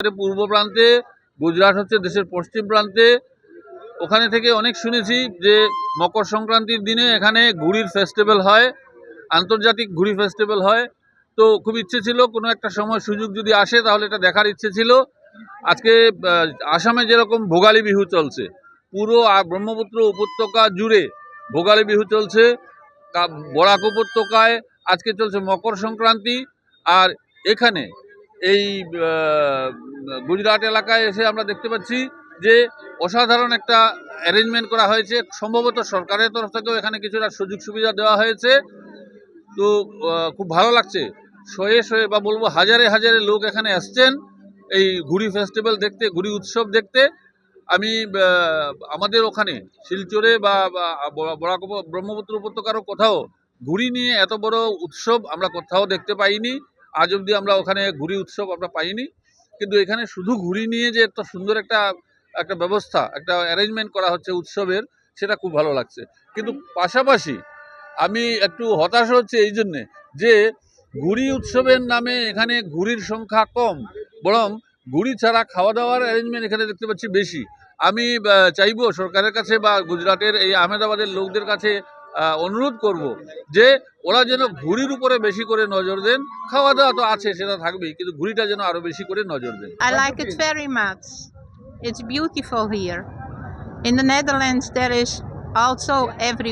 পূর্ব প্রান্তে, গুজরাট হচ্ছে দেশের পশ্চিম প্রান্তে। ওখানে থেকে অনেক শুনেছি যে মকর সংক্রান্তির দিনে এখানে ঘুড়ির ফেস্টিভ্যাল হয়, আন্তর্জাতিক ঘুড়ি ফেস্টিভ্যাল হয়। তো খুব ইচ্ছে ছিল কোনো একটা সময় সুযোগ যদি আসে তাহলে এটা দেখার ইচ্ছে ছিল। আজকে আসামে যেরকম ভোগালী বিহু চলছে, পুরো ব্রহ্মপুত্র উপত্যকা জুড়ে ভোগালী বিহু চলছে বরাক উপত্যকায় আজকে চলছে মকর সংক্রান্তি। আর এখানে এই গুজরাট এলাকায় এসে আমরা দেখতে পাচ্ছি যে অসাধারণ একটা অ্যারেঞ্জমেন্ট করা হয়েছে। সম্ভবত সরকারের তরফ থেকেও এখানে কিছুটা সুযোগ সুবিধা দেওয়া হয়েছে। তো খুব ভালো লাগছে। শয়ে শয়ে বা বলব হাজারে হাজারে লোক এখানে আসছেন এই ঘুড়ি ফেস্টিভ্যাল দেখতে ঘুড়ি উৎসব দেখতে। আমি আমাদের ওখানে শিলচরে বা বরাক ব্রহ্মপুত্র উপত্যকারও কোথাও ঘুড়ি নিয়ে এত বড় উৎসব আমরা কোথাও দেখতে পাইনি। আজ অবধি আমরা ওখানে ঘুড়ি উৎসব আমরা পাইনি। কিন্তু এখানে শুধু ঘুড়ি নিয়ে যে একটা সুন্দর একটা একটা ব্যবস্থা, একটা অ্যারেঞ্জমেন্ট করা হচ্ছে উৎসবের, সেটা খুব ভালো লাগছে। কিন্তু পাশাপাশি আমি একটু হতাশ হচ্ছে এই জন্যে যে ঘুড়ি উৎসবের নামে এখানে ঘুড়ির সংখ্যা কম, বরং ঘুড়ি ছাড়া খাওয়া দাওয়ার অ্যারেঞ্জমেন্ট এখানে দেখতে পাচ্ছি বেশি। আমি চাইব সরকারের কাছে বা গুজরাটের এই আহমেদাবাদের লোকদের কাছে অনুরোধ করব যে ওরা যেন ঘুড়ির উপরে বেশি করে নজর দেন। খাওয়া দাওয়া তো আছে, সেটা থাকবেই, কিন্তু ঘুড়িটা যেন আরও বেশি করে নজর দেন। I like it very much it's beautiful here in the Netherlands there is also every